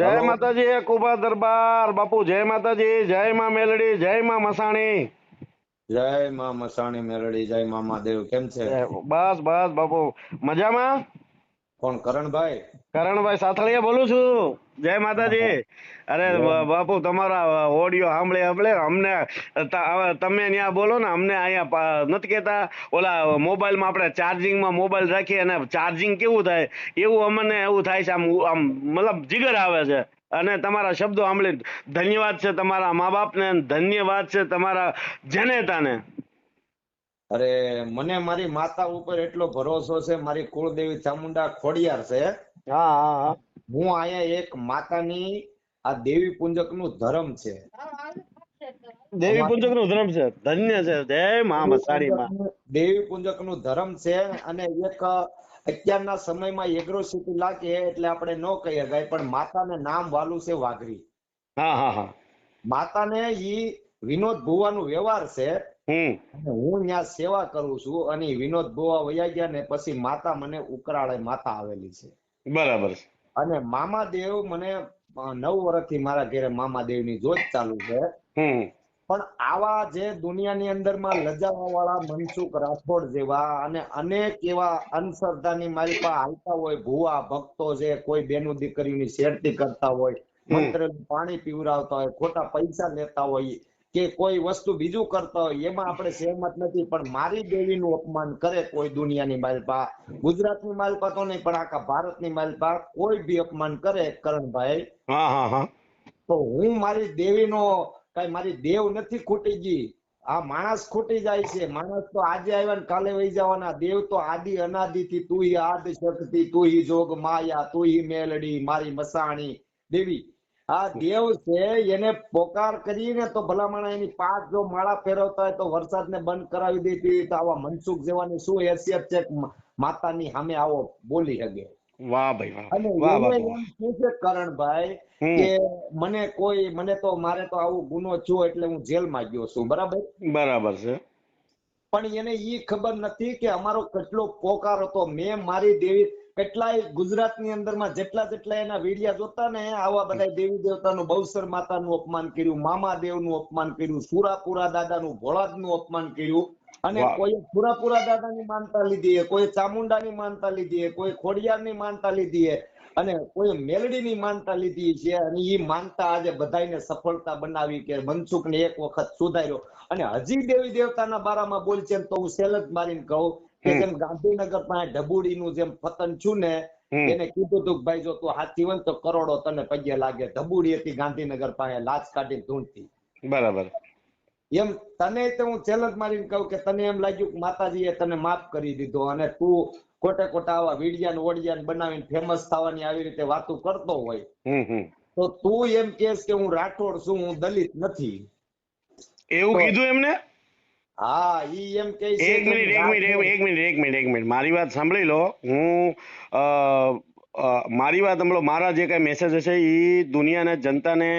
જય. માતાજી કુબા દરબાર. બાપુ જય માતાજી જય માં મેલડી જય માં મસાણી. જય માં મસાણી મેલડી જય મા મહાદેવ. કેમ છે? બસ બસ બાપુ. મજામાં? કોણ? કરણભાઈ? કરણભાઈ સાથળિયા બોલું છું. જય માતાજી. અરે બાપુ તમારા ઓડિયો સાંભળે સાંભળે. અમને તમે ત્યાં બોલો ને અમને અહીંયા નથી કહેતા. ઓલા મોબાઈલમાં આપણે ચાર્જિંગમાં મોબાઈલ રાખીએ અને ચાર્જિંગ કેવું થાય? એવું અમને એવું થાય છે આમ આમ મતલબ જીગર આવે છે. અને તમારા શબ્દો સાંભળી ધન્યવાદ છે તમારા મા બાપને ધન્યવાદ છે તમારા જનેતાને. અરે મને મારી માતા ઉપર એટલો ભરોસો છે મારી કુળદેવી ચામુંડા ખોડિયાર છે. હા અહીંયા એક માતાની આ દેવી પૂંજકનું ધર્મ છે. દેવી પૂંજકનું ધર્મ છે. ધન્ય છે. જય મા મસાણી માં. દેવી પૂંજકનું ધર્મ છે અને એક અત્યારના સમયમાં એગ્રોસિટી લાગે એટલે આપણે ન કહી શકાય પણ માતાને નામ વાલું છે વાઘરી. હા હા હા. માતાને ઈ વિનોદ ભુવાનું વ્યવહાર છે. હું ત્યાં સેવા કરું છું અને વિનોદ ભુવા વયા ગયા ને પછી માતા મને ઉકરાળે માતા આવેલી છે. બરાબર અને મામાદેવ મને નવ વર્ષથી મારા ઘરે મામાદેવની જોત ચાલુ છે. પણ આવા જે દુનિયાની અંદરમાં લજાવા વાળા મનસુખ રાઠોડ જેવા અને અનેક એવા અંધશ્રદ્ધાની મારી પાસે હાલતા હોય ભુવા ભક્તો છે કોઈ બેનું દીકરીની શેરતી કરતા હોય મંત્ર પાણી પીવરાવતા હોય ખોટા પૈસા લેતા હોય કે કોઈ વસ્તુ બીજું કરતા હોય એમાં આપણે સહેમત નથી. પણ મારી દેવીનું અપમાન કરે કોઈ દુનિયાની માલપા ગુજરાતની માલપા તો નહીં પણ આખા ભારતની માલપા કોઈ બી અપમાન કરે કરણભાઈ. હા હા હા. તો હું મારી દેવીનો કઈ મારી દેવ નથી ખૂટી ગઈ. આ માણસ ખૂટી જાય છે. માણસ તો આજે આવ્યા ને કાલે વહી જવાના. દેવ તો આદિ અનાદિ થી તું આદિ શક્તિ તું જોગ માયા તું મેલડી મારી મસાણી. દેવી આ દેવ છે એને પોકાર કરીને તો ભલામણા એની પાંચ જો માળા ફેરવતા હોય તો વરસાદને બંધ કરાવી દીધી તો આવા મનસુખ જેવાની શું હેસિયત છે માતાની સામે આવો બોલી શકે વાહ ભાઈ અને વાહ એને બાપુ એમ શું છે કરણભાઈ કે મને કોઈ મને તો મારે તો આવું ગુનો થયો એટલે હું જેલમાં ગયો છું બરાબર? બરાબર છે. પણ એને ઈ ખબર નથી કે અમારો કેટલો પોકાર હતો. મેં મારી દેવી કેટલાય ગુજરાતની અંદરમાં જેટલા જેટલા એના વીડિયા જોતા ને આવા બધા દેવી દેવતાનું બહુસર માતાનું અપમાન કર્યું મામાદેવનું અપમાન કર્યું સુરાપુરા દાદાનું ભોળાદનું અપમાન કર્યું. અને કોઈ સુરાપુરા દાદાની માનતા લીધી કોઈ ચામુંડાની માનતા લીધી કોઈ ખોડિયારની માનતા લીધી અને કોઈ મેલડીની માનતા લીધી છે અને એ માનતા આજે બધાને સફળતા બનાવી કે મનસુખને એક વખત સુધાર્યો. અને હજી દેવી દેવતાના બારામાં બોલ છે તો હું સેલ જ મારીને કહું કે. જેમ ગાંધીનગર પાસે ઢબુડીનું જેમ પતન છું ને એને કીધું તું ભાઈ જો તું હાથી હોય તો કરોડો તને પગે લાગે. ઢબુડી હતી ગાંધીનગર પાસે લાજ કાઢી ધૂણતી બરાબર. એમ તને તો હું ચેલેન્જ મારીને કહું કે તને એમ લાગ્યું કે માતાજીએ તને માફ કરી દીધો અને તું ખોટે ખોટા આવા વીડિયા ને ઓડિયા બનાવીને ફેમસ થવાની આવી રીતે વાતો કરતો હોય. તો તું એમ કેસ કે હું રાઠોડ છું હું દલિત નથી. એવું કીધું એમને? હા ઈ એમ કહે છે એક મિનિટ એક મિનિટ એક- મિનિટ એક મિનિટ એક મિનિટ. મારી વાત સાંભળી લો. હું મારી વાત સાંભળો. મારા જે કઈ મેસેજ હશે એ દુનિયાને જનતાને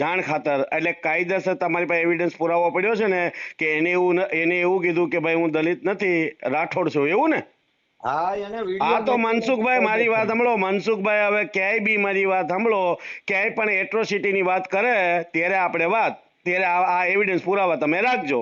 જાણ ખાતર એટલે કાયદેસર તમારી પાસે એવિડન્સ પુરાવો પડ્યો છે ને કે એને એવું એને એવું કીધું કે ભાઈ હું દલિત નથી રાઠોડ છું એવું ને? હા તો મનસુખભાઈ મારી વાત સાંભળો. મનસુખભાઈ હવે ક્યાંય બી મારી વાત સાંભળો ક્યાંય પણ એટ્રોસિટીની વાત કરે ત્યારે આપણે વાત ત્યારે આ એવિડન્સ પુરાવા તમે રાખજો.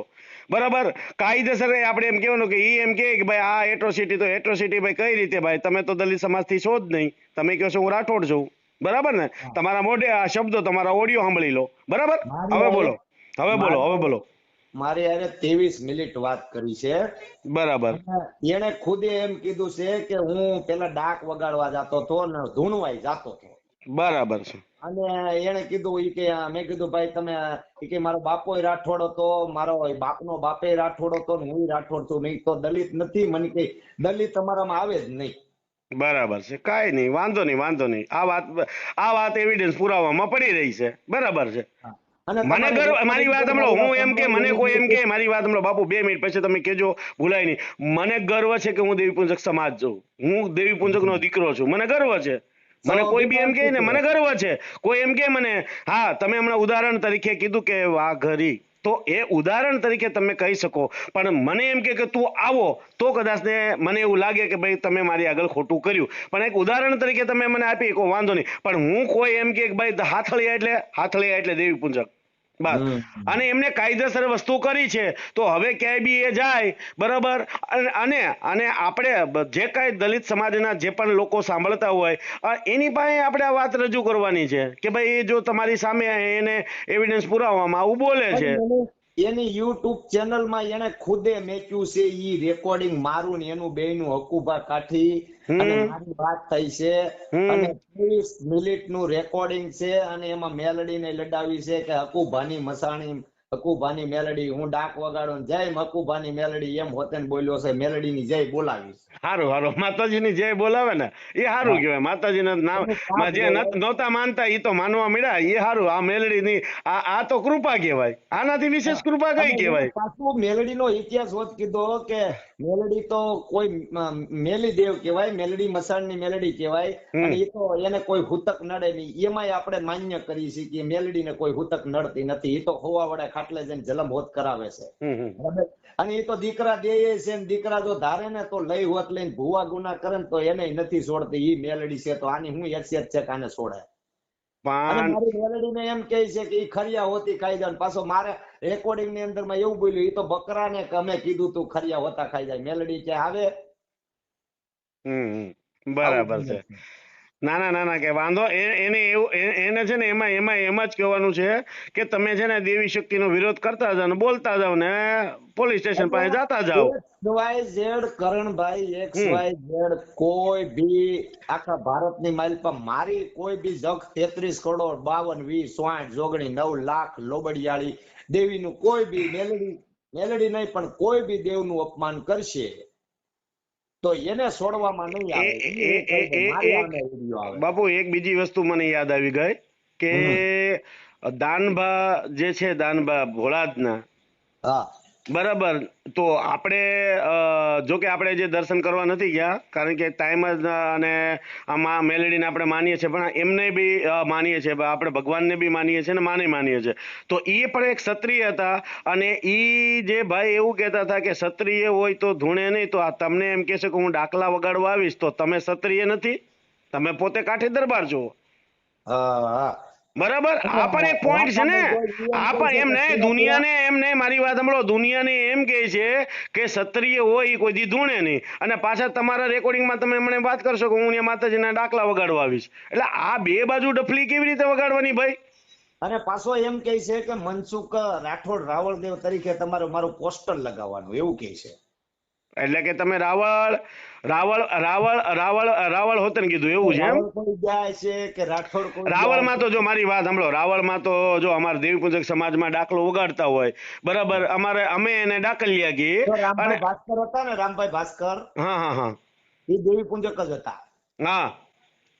બરાબર? કાયદેસર આપણે એમ કહેવાનું કે એ એમ કહે કે ભાઈ આ એટ્રોસિટી તો એટ્રોસિટી ભાઈ કઈ રીતે? ભાઈ તમે તો દલિત સમાજથી છો જ નહીં. તમે કહો છો હું રાઠોડ છું. બરાબર ને? તમારા મોઢે આ શબ્દો તમારા ઓડિયો સાંભળી લો. બરાબર? હવે બોલો. હવે બોલો હવે બોલો. મારે એને ત્રેવીસ મિનિટ વાત કરી છે. બરાબર. એને ખુદે એમ કીધું છે કે હું પેલા ડાક વગાડવા જતો હતો ને ધૂણવાય જાતો હતો. બરાબર છે. અને એને કીધું ઈ કે મેં કીધું ભાઈ તમે ઈ કે મારો બાપો રાઠોડ હતો મારો બાપનો બાપે રાઠોડ હતો ને હું રાઠોડ છું. નહીં તો દલિત નથી મને કે દલિત તમારામાં આવે જ નહીં. બરાબર છે. કાંઈ નહીં વાંધો નહીં વાંધો નહીં. આ વાત આ વાત એવિડન્સ પુરાવામાં પડી રહી છે. બરાબર છે. અને મને ગર્વ મારી વાત સાંભળો હું એમ કે મને કોઈ એમ કે મારી વાત સાંભળો બાપુ બે મિનિટ પછી તમે કેજો ભૂલાય નહીં. મને ગર્વ છે કે હું દેવી પૂંજક સમાજ છું. હું દેવી પૂંજક નો દીકરો છું. મને ગર્વ છે. મને કોઈ બી એમ કે ને મને ગર્વ છે. કોઈ એમ કે મને હા તમે હમણાં ઉદાહરણ તરીકે કીધું કે વાઘરી તો એ ઉદાહરણ તરીકે તમે કહી શકો. પણ મને એમ કે કે તું આવો. તો કદાચ ને મને એવું લાગે કે ભાઈ તમે મારી આગળ ખોટું કર્યું. પણ એક ઉદાહરણ તરીકે તમે મને આપી કોઈ વાંધો નહીં. પણ હું કોઈ એમ કે ભાઈ હાથળિયા એટલે હાથળિયા એટલે દેવી પૂજક. બસ. અને એમને કાયદેસર વસ્તુ કરી છે. તો હવે ક્યાંય બી એ જાય બરાબર? અને- અને આપણે જે કાંઈ દલિત સમાજના જે પણ લોકો સાંભળતા હોય એની પાસે આપણે આ વાત રજૂ કરવાની છે કે ભાઈ એ જો તમારી સામે એને એવિડન્સ પુરાવામાં આવું બોલે છે. એની- યુટ્યુબ ચેનલમાં એને ખુદે મેક્યું છે ઈ રેકોર્ડિંગ મારું ને એનું બે નું હકુભા કાઠી. અને મારી વાત થઈ છે. અને ત્રીસ મિનિટનું રેકોર્ડિંગ છે અને એમાં મેલડી ને લડાવી છે કે હકુભાની મસાણી હકુભાની મેલડી હું ડાક વગાડો ને જય હકુભાની મેલડી એમ હોતે બોલ્યો છે. મેલડી ની જય બોલાવી સારું સારું માતાજીની જય બોલાવે ને એ સારું કહેવાય. માતાજીના નામ જે નત- નહોતા માનતા એ તો માનવા મળ્યા. એ સારું આ મેલડીની આ આ તો કૃપા કહેવાય. આનાથી વિશેષ કૃપા કઈ કહેવાય? પાછું મેલડી નો ઇતિહાસ હોત કીધો કે મેલડી તો કોઈ મેલી દેવ કહેવાય મેલડી મસાણની મેલડી કહેવાય. અને એ તો એને કોઈ હુતક નડે નહીં. એમાંય આપણે માન્ય કરી છીએ કે મેલડી ને કોઈ હુતક નડતી નથી. એ તો હોવા વડે ખાટલે જઈને જલમહોત કરાવે છે? અને એ તો દીકરા દે છે દીકરા જો ધારે ને તો લઈ હોત લઈને ભૂવા ગુના કરે ને તો એને નથી છોડતી. ઈ મેલડી છે તો આની હું હેસિયત છે કાને છોડે? પણ મારી મેલડીને એમ કહે છે કે ઈ ખરિયા હોતી ખાઈ જાય પાછો મારે રેકોર્ડિંગની અંદરમાં એવું બોલ્યું ઈ તો બકરાને ને અમે કીધું તું ખરિયા હોતા ખાઈ જાય. મેલડી કે આવે? હમ હમ. બરાબર છે. ના ના ના ના કે વાંધો એને એવું એને છે ને એમાં એમાં એમાં જ કહેવાનું છે કે તમે છે ને દેવી શક્તિનો વિરોધ કરતા જાઓ ને બોલતા જાઓ ને પોલીસ સ્ટેશન પાસે જતા જાઓ. Y Z Karanbhai X Y Z કોઈ બી આખા ભારતની માઇલ પર મારી કોઈ બી જગ તેત્રીસ કરોડ બાવન વીસ સાઠ જોગણી નવ લાખ લોબડિયાળી દેવીનું કોઈ બી મેલડી મેલડી નહીં પણ કોઈ બી દેવનું અપમાન કરશે તો એને છોડવામાં નહીં આવે. બાપુ એક બીજી વસ્તુ મને યાદ આવી ગઈ કે દાનભા જે છે દાનભા ભોળાદના હા. બરાબર. તો આપણે જો કે આપણે જે દર્શન કરવા નથી ગયા, કારણ કે ટાઈમ જ અને આમાં મેલેડીને આપણે માનીએ છીએ, પણ એમને બી માનીએ છીએ આપણે ભગવાનને બી માનીએ છીએ ને માને માનીએ છીએ. તો એ પણ એક ક્ષત્રિય હતા અને એ જે ભાઈ એવું કહેતા હતા કે ક્ષત્રિય હોય તો ધૂણે નહીં, તો આ તમને એમ કહેશે કે હું ડાકલા વગાડવા આવીશ, તો તમે ક્ષત્રિય નથી? તમે પોતે કાઠી દરબાર છો હા હા. બરાબર? આ પણ એક પોઈન્ટ છે ને? આ પણ એમ નહીં દુનિયાને એમ નહીં મારી વાત સાંભળો દુનિયાને એમ કહે છે કે ક્ષત્રિય હોય એ કોઈ દી ધૂણે નહીં. અને પાછા તમારા રેકોર્ડિંગમાં તમે મને વાત કરશો કે હું અહીંયા માતાજીના ડાકલા વગાડવા આવીશ. એટલે આ બે બાજુ ડફલી કેવી રીતે વગાડવાની ભાઈ? અને પાછો એમ કહે છે કે મનસુખ રાઠોડ રાવળદેવ તરીકે તમારે મારું પોસ્ટર લગાવવાનું એવું કહે છે. એટલે કે તમે રાવળ રાવળ રાવળ રાવળ રાવળ હોતન કીધું એવું છે જાય છે કે રાઠોડ રાવળમાં તો જો મારી વાત સાંભળો રાવળમાં તો જો અમારે દેવી પૂજક સમાજમાં ડાકલો ઉગાડતા હોય બરાબર અમારે અમે એને ડાકલિયા કહીએ અને ભાસ્કર હતા ને રામભાઈ ભાસ્કર? હા હા હા. એ દેવી પૂજક જ હતા. હા.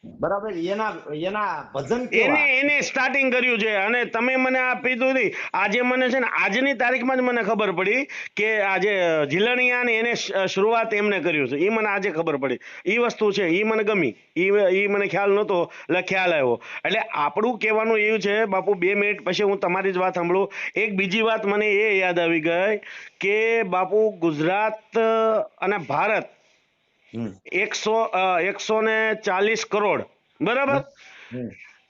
બરાબર? એના એના ભજન એને એને સ્ટાર્ટિંગ કર્યું છે. અને તમે મને આ પીધું આજે મને છે ને, આજની તારીખમાં જ મને ખબર પડી કે આજે જીલણિયા ને એને શરૂઆત એમને કર્યું છે. એ મને આજે ખબર પડી. એ વસ્તુ છે એ મને ગમી. એ એ મને ખ્યાલ નહોતો, એટલે ખ્યાલ આવ્યો. એટલે આપણું કહેવાનું એવું છે, બાપુ, બે મિનિટ પછી હું તમારી જ વાત સાંભળું. એક બીજી વાત મને એ યાદ આવી ગઈ કે, બાપુ, ગુજરાત અને ભારત એકસો એકસો ને ચાલીસ કરોડ. બરાબર?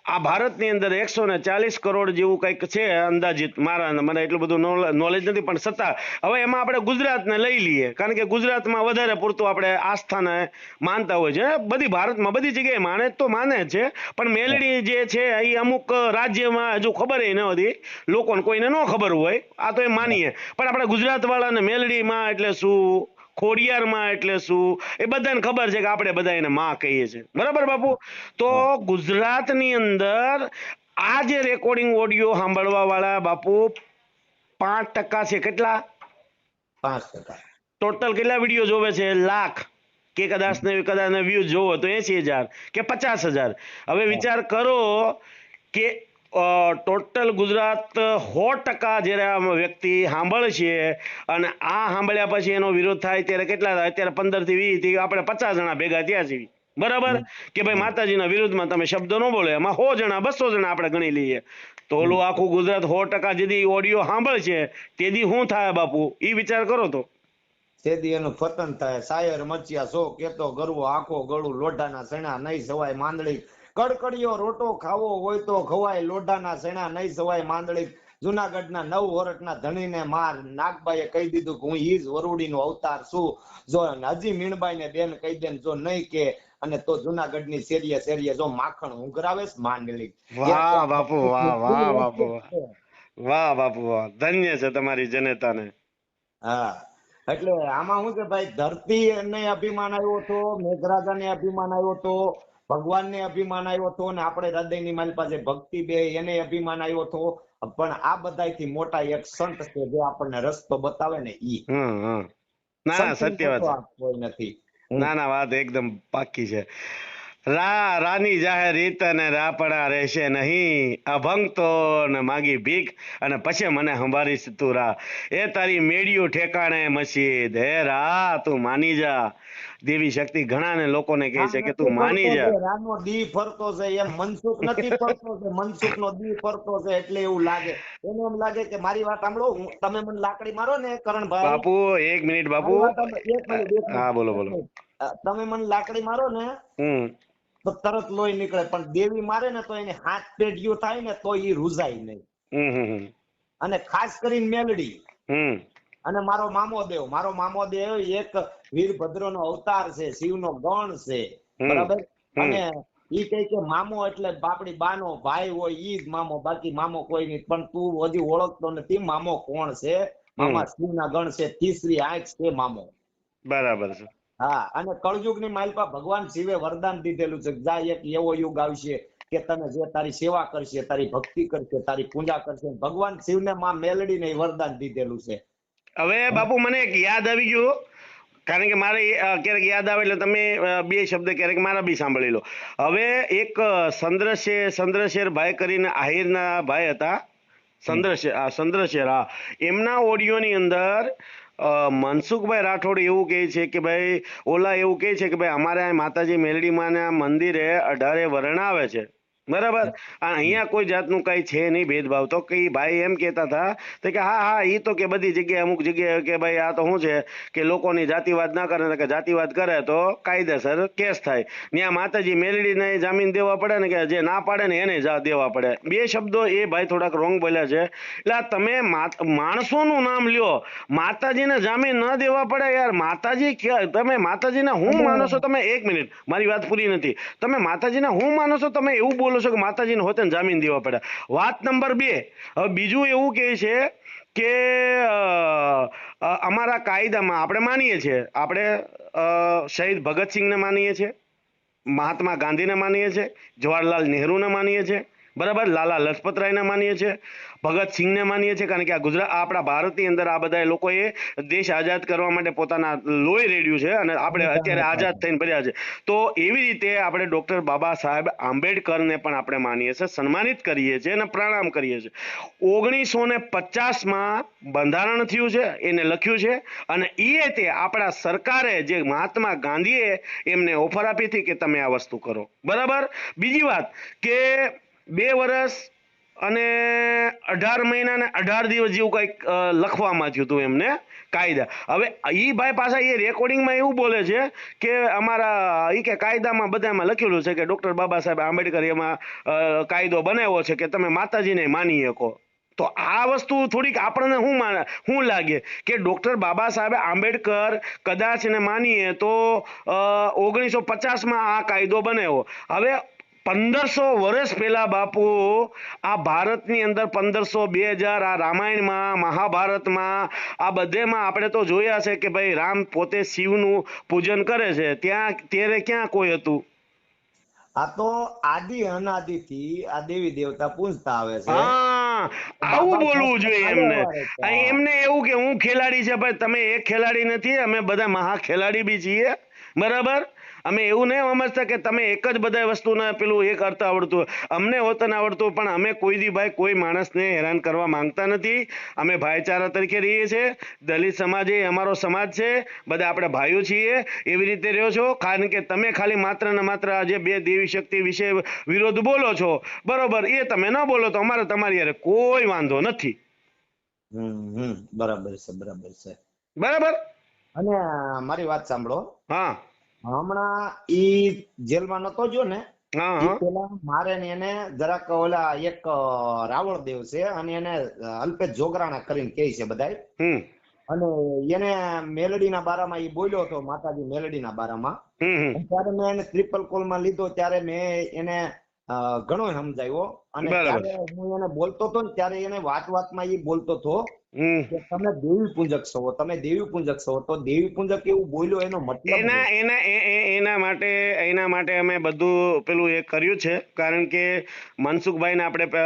આ ભારતની અંદર એકસો ને ચાલીસ કરોડ જેવું કંઈક છે અંદાજિત. મારા મને એટલું બધું નોલેજ નથી પણ છતાં હવે એમાં આપણે ગુજરાતને લઈ લઈએ. કારણ કે ગુજરાતમાં વધારે પૂરતું આપણે આસ્થાને માનતા હોય છે. બધી ભારતમાં બધી જગ્યાએ માને તો માને છે. પણ મેલડી જે છે એ અમુક રાજ્યમાં હજુ ખબર ન હતી. લોકોને કોઈને ન ખબર હોય. આ તો એમ માનીએ. પણ આપણે ગુજરાત વાળાને મેલડીમાં એટલે શું? ખોડિયારમાં એટલે શું? એ બધાને ખબર છે કે આપણે બધા એને માં કહીએ છીએ. બરાબર બાપુ? તો ગુજરાતની અંદર આ જે રેકોર્ડિંગ ઓડિયો સાંભળવા વાળા બાપુ પાંચ ટકા છે કેટલા? પાંચ ટકા. ટોટલ કેટલા વીડિયો જોવે છે? લાખ. કે કદાચ ને કદાચ વ્યૂઝ જોવો તો એસી હજાર. કે પચાસ હજાર. હવે વિચાર કરો કે ટોટલ ગુજરાત સો ટકા જ્યારે વ્યક્તિ સાંભળશે અને આ સાંભળ્યા પછી એનો વિરોધ થાય ત્યારે કેટલા થાય? અત્યારે પંદરથી વીસથી આપણે પચાસ જણા ભેગા થયા છીએ. બરાબર? કે ભાઈ માતાજીના વિરુદ્ધમાં તમે શબ્દ ન બોલો એમાં સો જણા બસો જણા આપણે ગણી લઈએ. તો ઓલું આખું ગુજરાત સો ટકા જેથી ઓડિયો સાંભળશે તેથી શું થાય બાપુ? એ વિચાર કરો તો. તેથી એનું ફતન થાય. શાયર મચ્યા સો કેતો ગરવો આખો ગળું લોઢાના સણા નહીં સવાય માંદળી. કડકડિયો રોટો ખાવો હોય તો ખવાય લોઢાના સેણા નહીં સવાય માંદળી જુનાગઢના નવ વર્ષના ધણીને માર. નાગબાઈએ કહી દીધું કે હું ઈ જ વરુડીનો અવતાર છું. જો હજી મીણબાઈને બેન કહી દે જો નહીં કે અને તો જુનાગઢની શેરીએ શેરીએ જો માખણ ઉઘરાવે માંડલી વાહ બાપુ વાહ વાહ બાપુ વાહ. વાહ બાપુ વાહ. ધન્ય છે તમારી જનેતાને. હા. એટલે આમાં શું છે ભાઈ ધરતી ને અભિમાન આવ્યો હતો મેઘરાજા ને અભિમાન આવ્યો હતો ભગવાન ને અભિમાન આવ્યો હતો અને આપણે હૃદયની મારી પાસે ભક્તિ બે એને અભિમાન આવ્યો હતો. પણ આ બધાયથી મોટા એક સંત છે જે આપણને રસ્તો બતાવે ને ઈ. ના ના સત્ય વાત કોઈ નથી. ના ના વાત એકદમ પાકી છે. રા રાની જાહેર રીત અને રાપણા રહેશે નહીં. અભંગ તો ને માગી ભીખ અને પછી મને સંભાળીશ તું રા. એ તારી મેડિયું ઠેકાણે મસ્જિદ. હે રા તું માની જા. દેવી શક્તિ ઘણા ને લોકોને કહે છે કે તું માની જા. રાનો દી ફરતો છે એમ મનસુખ નથી ફરતો છે મનસુખ નો દી ફરતો છે એટલે એવું લાગે. એને એમ લાગે કે મારી વાત સાંભળો તમે મને લાકડી મારો ને કરણભાઈ. બાપુ એક મિનિટ બાપુ. હા બોલો બોલો. તમે મને લાકડી મારો ને હમ. તો તરત લોહી નીકળે. પણ દેવી મારે ને તો એને હાથ પેઢીઓ થાય ને તો એ રૂઝાય નહીં. અને ખાસ કરીને મેલડી. અને મારો મામો દેવ મારો મામો દેવ એક વીરભદ્ર નો અવતાર છે શિવ નો ગણ છે. બરાબર? અને ઈ કહે કે મામો એટલે બાપડી બાનો ભાઈ હોય ઈ જ મામો. બાકી મામો કોઈ નહીં. પણ તું હજી ઓળખતો નથી મામો કોણ છે? મામા શિવ ના ગણ છે. તીસરી આંખ છે મામો. બરાબર છે. હા, અને કળયુગની માલપા ભગવાન શિવે વરદાન દીધેલું છે. જા એક એવો યુગ આવશે કે તને જે તારી સેવા કરશે, તારી ભક્તિ કરશે, તારી પૂજા કરશે, ભગવાન શિવને માં મેલડીને વરદાન દીધેલું છે. હવે બાપુ, મને એક યાદ આવી ગયું. કારણ કે મારે ક્યારેક યાદ આવે એટલે તમે બે શબ્દ ક્યારેક મારા બી સાંભળી લો. હવે એક ચંદ્રશેર ચંદ્રશેર ભાઈ કરીને આહિરના ભાઈ હતા. ચંદ્રશેર આ, ચંદ્રશેર, હા. એમના ઓડિયોની અંદર મનસુખભાઈ રાઠોડ એવું કહે છે કે ભાઈ, ઓલા એવું કહે છે કે ભાઈ, અમારે આ માતાજી મેલડીમાના મંદિરે અઢારે વર્ણાવે છે. બરાબર? અહીંયા કોઈ જાતનું કઈ છે નહીં ભેદભાવ. તો કઈ ભાઈ એમ કહેતા હતા તો કે હા હા એ તો કે બધી જગ્યાએ અમુક જગ્યાએ કે ભાઈ આ તો શું છે કે લોકોની જાતિવાદ ના કરે કે જાતિવાદ કરે તો કાયદેસર કેસ થાય. ત્યાં માતાજી મેલડીને જામીન દેવા પડે ને કે જે ના પાડે ને એને જા દેવા પડે. બે શબ્દો એ ભાઈ થોડાક રોંગ બોલ્યા છે. એટલે આ તમે માણસોનું નામ લ્યો. માતાજીને જામીન ન દેવા પડે યાર. માતાજી તમે માતાજીને હું માનો છો તમે એક મિનિટ. મારી વાત પૂરી નથી. તમે માતાજીને હું માનો છો તમે એવું બોલો છો કે માતાજીને હોતે જામીન દેવા પડ્યા. વાત નંબર બે. હવે બીજું એવું કહે છે કે અમારા કાયદામાં આપણે માનીએ છીએ. આપણે શહીદ ભગતસિંહને માનીએ છીએ. મહાત્મા ગાંધીને માનીએ છીએ. જવાહરલાલ નહેરુને માનીએ છીએ. બરાબર? લાલા લજપતરાયને માનીએ છીએ. ભગતસિંહને માનીએ છીએ કારણ કે આ ગુજરાત આપણા ભારતની અંદર આ બધા લોકોએ દેશ આઝાદ કરવા માટે પોતાના લોહી રેડ્યું છે અને આપણે અત્યારે આઝાદ થઈને ભર્યા છે. તો એવી રીતે આપણે ડોક્ટર બાબા સાહેબ આંબેડકરને પણ આપણે માનીએ છીએ સન્માનિત કરીએ છીએ અને પ્રણામ કરીએ છીએ. ઓગણીસો ને પચાસમાં બંધારણ થયું છે એને લખ્યું છે અને એ તે આપણા સરકારે જે મહાત્મા ગાંધીએ એમને ઓફર આપી હતી કે તમે આ વસ્તુ કરો. બરાબર? બીજી વાત કે બે વર્ષ અને અઢાર મહિના ને અઢાર દિવસ જેવું કંઈક લખવામાં થયું હતું એમને, કાયદા. હવે ઈ ભાઈ પાછા એ રેકોર્ડિંગમાં એવું બોલે છે કે અમારા એ કે કાયદામાં બધામાં લખેલું છે કે ડૉક્ટર બાબા સાહેબ આંબેડકર એમાં કાયદો બનાવ્યો છે કે તમે માતાજીને માની શકો તો આ વસ્તુ થોડીક આપણને શું શું લાગે કે ડૉક્ટર બાબા સાહેબ આંબેડકર કદાચ ને માનીએ તો ઓગણીસો પચાસમાં આ કાયદો બનાવ્યો. હવે પંદરસો વર્ષ પહેલા બાપુ આ ભારતની અંદર પંદરસો બે હજાર આ રામાયણમાં મહાભારતમાં આ બધેમાં આપણે તો જોયા છે કે ભાઈ રામ પોતે શિવનું પૂજન કરે છે. ત્યાં ત્યારે ક્યાં કોઈ હતું? આ તો આદિ અનાદિ થી આ દેવી દેવતા પૂજતા આવે છે. આવું બોલવું જોઈએ એમને. એમને એવું કે હું ખેલાડી છે ભાઈ તમે એક ખેલાડી નથી અમે બધા મહા ખેલાડી બી છીએ. બરાબર? અમે એવું નહીં સમજતા કે તમે એક જ બધા વસ્તુને પેલું એ કરતા આવડતું અમને હોતન આવડતું પણ અમે કોઈ દી ભાઈ કોઈ માણસને હેરાન કરવા માંગતા નથી. અમે ભાઈચારા તરીકે રહીએ છીએ. દલિત સમાજ એ અમારો સમાજ છે. બધા આપણે ભાઈઓ છીએ. એવી રીતે રહ્યો છો. કારણ કે તમે ખાલી માત્ર ને માત્ર આજે બે દેવી શક્તિ વિશે વિરોધ બોલો છો. બરોબર એ તમે ન બોલો તો અમારે તમારી યારે કોઈ વાંધો નથી. બરાબર છે બરાબર છે. બરાબર? અને મારી વાત સાંભળો. હા. હમણાં ઈ જેલમાં નતો જો ને પેલા મારે ને એને જરાક ઓલા એક રાવણ દેવ છે અને એને અલ્પેશ જોગરાણા કરીને કહે છે બધાય. અને એને મેલડીના બારામાં એ બોલ્યો હતો માતાજી મેલડીના બારામાં. ત્યારે મેં એને ટ્રિપલ કોલમાં લીધો ત્યારે મેં એને ઘણો સમજાવ્યો. અને. ત્યારે હું એને બોલતો હતો ને ત્યારે એને વાત વાતમાં ઈ બોલતો હતો કે તમે દેવી પૂજક છો તમે દેવી પૂજક છો તો દેવી પૂજક એવું બોલ્યો એનો મતલબ એના એના એના માટે એના માટે અમે બધું પેલું એ કર્યું છે કારણ કે મનસુખભાઈને આપણે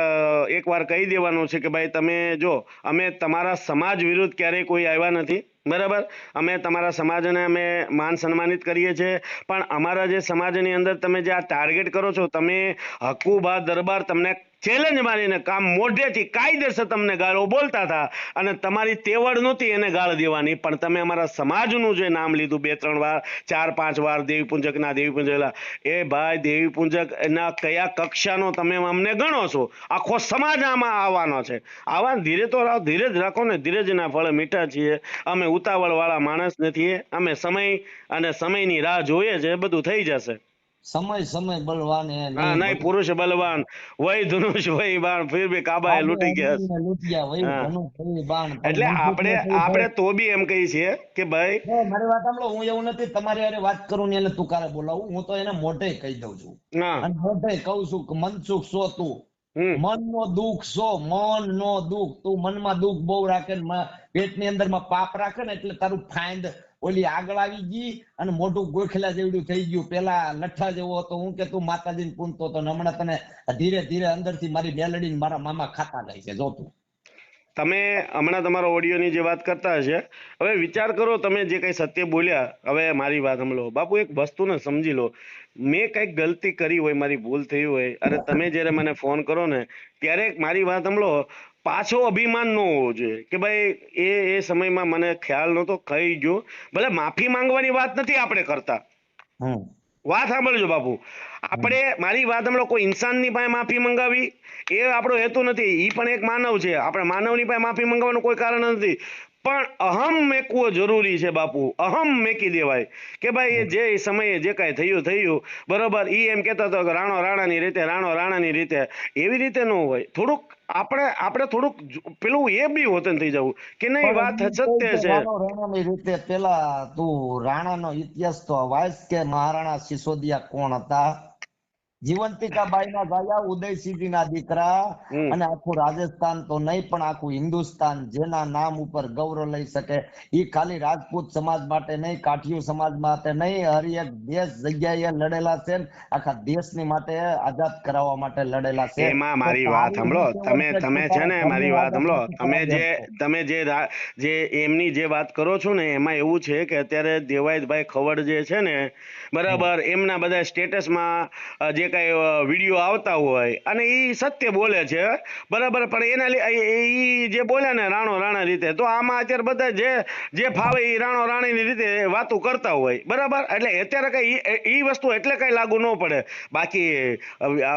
એકવાર કહી દેવાનું છે કે ભાઈ તમે જો અમે તમારા સમાજ વિરુદ્ધ ક્યારેય કોઈ આવ્યા નથી બરાબર? અમે તમારા સમાજને અમે માન સન્માનિત કરીએ છીએ પણ અમારા જે સમાજની અંદર તમે જે આ ટાર્ગેટ કરો છો તમે હકુબા દરબાર તમને ચેલેન્જ મારીને કામ મોઢેથી કાયદેસર તમને ગાળો બોલતા હતા અને તમારી તેવડ નહોતી એને ગાળ દેવાની. પણ તમે અમારા સમાજનું જે નામ લીધું બે, ત્રણ વાર, ચાર, પાંચ વાર દેવી પૂંજક દેવી પૂંજક એ ભાઈ દેવી પૂંજક, એના કયા કક્ષાનો તમે અમને ગણો છો? આખો સમાજ આમાં આવવાનો છે. આવા ધીરે તો રાહ જ રાખો ને ધીરજના ફળ મીઠા છીએ. અમે ઉતાવળ વાળા માણસ નથી અમે સમય અને સમયની રાહ જોઈએ છે બધું થઈ જશે. સમય સમય બલવાન હે હા નહીં પુરુષ બલવાન વય ધનુષ વય બાણ ફિર ભી કાબા એ લૂટી ગયા. લૂટી ગયા વય ધનુષ વય બાણ. એટલે આપણે આપણે તો બી એમ કહી છીએ કે ભાઈ મારી વાત સાંભળો હું એવું નથી તમારી અરે વાત કરું ને એટલે તું કારે બોલાવું. હું તો એને મોઢે કહી દઉં છું. અને મોઢે કહું છું કે મનસુખ સો તું. મન નો દુઃખ સો મન નો દુઃખ. તું મનમાં દુઃખ બહુ રાખે ને ની અંદરમાં પાપ રાખે ને એટલે તારું ફાઇન્ડ ઓલી આગળ આવી ગઈ અને મોઢું ગોખલા જેવડું થઈ ગયું. પેલા લઠ્ઠા જેવો હતો. હું કે તું માતાજીને પૂનતો હતો હમણાં તને ધીરે ધીરે અંદરથી મારી મેલડી મારા મામા ખાતા જાય છે. જો તું. તમે હમણાં તમારા ઓડિયોની જે વાત કરતા હશે, હવે વિચાર કરો તમે જે કંઈ સત્ય બોલ્યા, હવે મારી વાત સાંભળો. બાપુ, એક વસ્તુને સમજી લો. મેં કંઈક ગલતી કરી હોય, મારી ભૂલ થઈ હોય, અને તમે જ્યારે મને ફોન કરો ને, ત્યારે મારી વાત સાંભળો. પાછો અભિમાન ન હોવો જોઈએ. કે ભાઈ એ એ સમયમાં મને ખ્યાલ નહોતો કહી ગયો. ભલે માફી માંગવાની વાત નથી આપણે કરતા. વાત સાંભળજો બાપુ. આપણે મારી વાત હમણાં કોઈ ઇન્સાનની પાસે માફી મંગાવી એ આપણો હેતુ નથી. એ પણ એક માનવ છે. આપણે માનવની પાસે માફી મંગાવવાનું કોઈ કારણ નથી. પણ અહમ મેકવો જરૂરી છે બાપુ અહમ મેકી દેવાય. કે ભાઈ એ જે સમયે જે કાંઈ થયું થયું બરોબર એ એમ કહેતા હતો કે રાણો રાણાની રીતે રાણો રાણાની રીતે. એવી રીતે ન હોય. થોડુંક આપણે આપણે થોડુંક પેલું એ બી હોતન થઈ જવું કે નહીં વાત સત્ય છે. રાણાની રીતે પેલા તું રાણાનો ઇતિહાસ તો વાંચ કે મહારાણા સિસોદિયા કોણ હતા? જીવંતિકા ભાયા ગાયા ઉદયસિંહજીના દીકરા અને આખું રાજસ્થાન તો નહીં પણ આખું હિન્દુસ્તાન જેના નામ ઉપર ગૌરવ લઈ શકે. એ ખાલી રાજપૂત સમાજ માટે નહીં કાઠિયું સમાજ માટે નહીં હરિયક દેશ જગ્યાએ લડેલા છે આખા દેશની માટે આઝાદ કરાવવા માટે લડેલા છે. એમાં મારી વાત સાંભળો તમે તમે છે ને મારી વાત સાંભળો તમે જે તમે જે જે એમની જે વાત કરો છો ને એમાં એવું છે કે અત્યારે દેવાયતભાઈ ખવડ જે છે ને બરાબર એમના બધા સ્ટેટસમાં જે કાંઈ વીડિયો આવતા હોય અને એ સત્ય બોલે છે, બરાબર? પણ એના એ- જે બોલે ને રાણો રાણા રીતે, તો આમાં અત્યારે બધા જે જે ફાવે એ રાણો રાણીની રીતે વાતો કરતા હોય, બરાબર? એટલે અત્યારે કંઈ એ વસ્તુ એટલે કંઈ લાગુ ન પડે. બાકી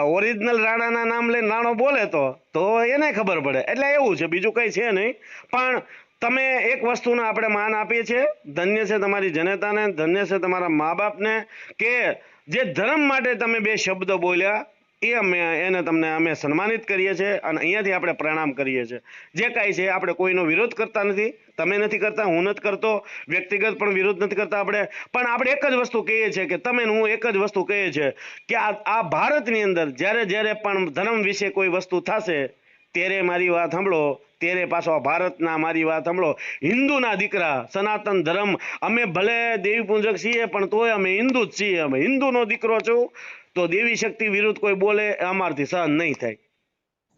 ઓરિજિનલ રાણાના નામ લઈને રાણો બોલે તો તો એને ખબર પડે. એટલે એવું છે, બીજું કઈ છે નહીં. પણ તમે એક વસ્તુને આપણે માન આપીએ છીએ, ધન્ય છે તમારી જનતાને, ધન્ય છે તમારા મા બાપને કે જે ધર્મ માટે તમે બે શબ્દ બોલ્યા, એ અમે, એને તમને અમે સન્માનિત કરીએ છીએ અને અહીંયાથી આપણે પ્રણામ કરીએ છીએ. જે કાંઈ છે, આપણે કોઈનો વિરોધ કરતા નથી. તમે નથી કરતા, હું નથી કરતો. વ્યક્તિગત પણ વિરોધ નથી કરતા આપણે. પણ આપણે એક જ વસ્તુ કહીએ છીએ કે તમે હું એક જ વસ્તુ કહીએ છીએ કે આ આ ભારતની અંદર જ્યારે જ્યારે પણ ધર્મ વિશે કોઈ વસ્તુ થશે, ત્યારે મારી વાત સાંભળો. ત્યારે પાછો ભારતના મારી વાત સાંભળો. હિન્દુના દીકરા, સનાતન ધર્મ, અમે ભલે દેવી પૂજક છીએ, પણ તોય અમે હિન્દુ જ છીએ. અમે હિન્દુનો દીકરો છું. તો દેવી શક્તિ વિરુદ્ધ કોઈ બોલે અમારથી સહન નહીં થાય.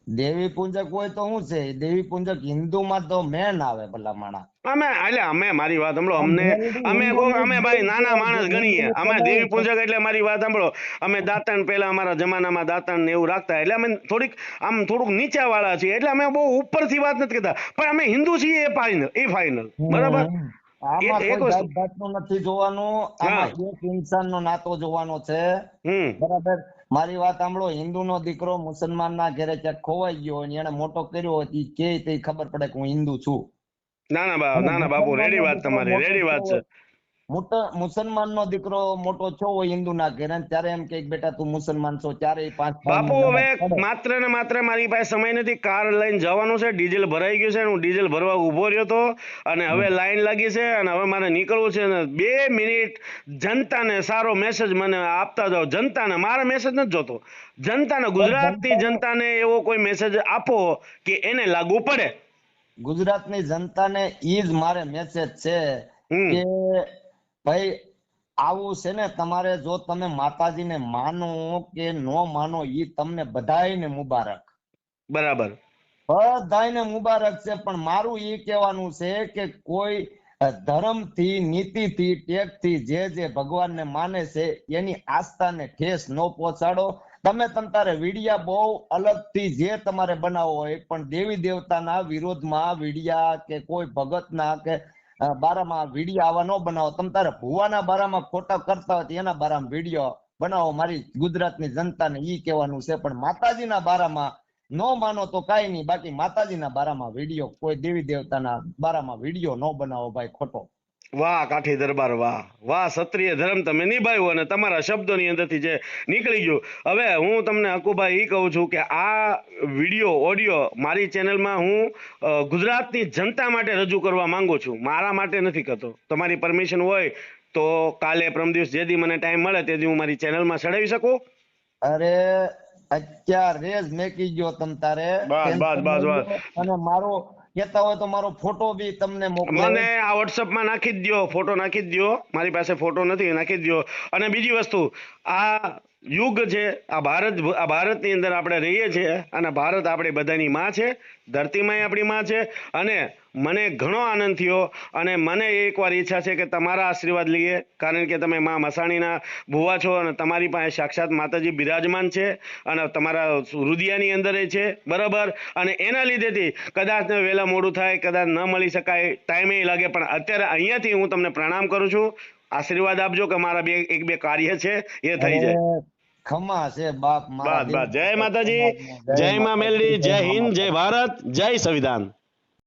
દેવી પૂજક હોય તો શું છે? દેવી પૂજક હિન્દુમાં તો મેન આવે ભલા માણા અમે એટલે અમે મારી વાત સાંભળો. અમને અમે અમે ભાઈ નાના માણસ ગણીએ. અમે દેવી પૂજક એટલે મારી વાત સાંભળો. અમે દાંતણ પહેલા અમારા જમાનામાં દાંતણ ને એવું રાખતા. એટલે અમે થોડીક આમ થોડુંક નીચા વાળા છીએ. એટલે અમે બહુ ઉપરથી વાત નથી કરતા. પણ અમે હિન્દુ છીએ એ ફાઇનલ એ ફાઇનલ બરાબર? નથી જોવાનું. એક એક ઇન્સાનનો નાતો જોવાનો છે. બરાબર? મારી વાત સાંભળો હિન્દુનો દીકરો મુસલમાનના ઘરે ક્યાંક ખોવાઈ ગયો હોય એને મોટો કર્યો હોય ઈ કે તે ખબર પડે કે હું હિન્દુ છું. ના ના બાબુ ના ના બાપુ રેડી વાત તમારી રેડી વાત છે. મોટો મુસલમાનનો દીકરો મોટો છો હોય હિન્દુ ના ને ત્યારે એમ કે બેટા તું મુસલમાન છો. ત્યારે પાંચ બાપુ હવે માત્ર ને માત્ર મારી પાસે સમય નથી કાર લઈને જવાનું છે ડીઝલ ભરાઈ ગયું છે હું ડીઝલ ભરવા ઊભો રહ્યો હતો અને હવે લાઈન લાગી છે અને હવે મારે નીકળવું છે અને બે મિનિટ જનતાને સારો મેસેજ મને આપતા જાઓ. જનતાને મારા મેસેજ નથી જોતો. જનતાને ગુજરાતની જનતાને એવો કોઈ મેસેજ આપો કે એને લાગુ પડે. ગુજરાતની જનતાને ઈ જ મારે મેસેજ છે કે ભાઈ આવું છે ને તમારે જો તમે માતાજીને માનો કે નો માનો ઈ તમને બધાયને મુબારક. બરાબર. બધાયને મુબારક છે પણ મારું ઈ કહેવાનું છે કે કોઈ ધર્મથી નીતિથી ટેગથી જે જે ભગવાનને માને છે એની આસ્થાને ઠેસ ન પહોંચાડો. તમે તમ તારે વિડિયા બહુ અલગથી જે તમારે બનાવવો હોય પણ દેવી દેવતાના વિરોધમાં વિડિયા કે કોઈ ભગતના કે બારામાં વીડિયો આવા ન બનાવો. તમ તારે ભુવાના બારામાં ખોટા કરતા હોય એના બારામાં વીડિયો બનાવો. મારી ગુજરાતની જનતાને ઈ કહેવાનું છે, પણ માતાજીના બારામાં ન માનો તો કાંઈ નહીં. બાકી માતાજીના બારામાં વીડિયો કોઈ દેવી દેવતાના બારામાં વીડિયો ન બનાવો ભાઈ ખોટો. વાહ કાઠી દરબાર વાહ. વાહ ક્ષત્રિય ધર્મ તમે નિભાવ્યો અને તમારા શબ્દોની અંદરથી જે નીકળી ગયું. હવે હું તમને હકુભાઈ એ કહું છું કે આ વીડિયો ઓડિયો મારી ચેનલમાં હું ગુજરાતની જનતા માટે રજૂ કરવા માંગુ છું. મારા માટે નથી કરતો. તમારી પરમિશન હોય તો કાલે પરમ દિવસ જે દી મને ટાઈમ મળે તે દી હું મારી ચેનલમાં ચડાવી શકું? અરે અત્યારે જ મેકી ગયો તમ તારે. બસ, બસ, બસ, બસ. અને મારો કહેતા હોય તો મારો ફોટો બી તમને મોકલો મને આ વોટ્સઅપમાં નાખી જ દ્યો, ફોટો નાખી દ્યો. મારી પાસે ફોટો નથી નાખી દયો. અને બીજી વસ્તુ, આ યુગ છે, આ ભારત, આ ભારતની અંદર આપણે રહીએ છીએ અને ભારત આપણી બધાની માં છે, ધરતીમાંય આપણી માં છે અને મને ઘણો આનંદ થયો અને મને એકવાર ઈચ્છા છે કે તમારા આશીર્વાદ લઈએ. કારણ કે તમે મા મસાણીના ભુવા છો અને તમારી પાસે સાક્ષાત માતાજી બિરાજમાન છે અને તમારા રુદિયાની અંદર એ છે. બરાબર? અને એના લીધેથી કદાચ વહેલા મોડું થાય કદાચ ન મળી શકાય ટાઈમે લાગે. પણ અત્યારે અહીંયાથી હું તમને પ્રણામ કરું છું. આશીર્વાદ આપજો કે મારા બે એક બે કાર્ય છે એ થઈ જાય. ખમા છે બાપ જય માતાજી. જય મા મેલડી. જય હિન્દ જય ભારત. જય સંવિધાન.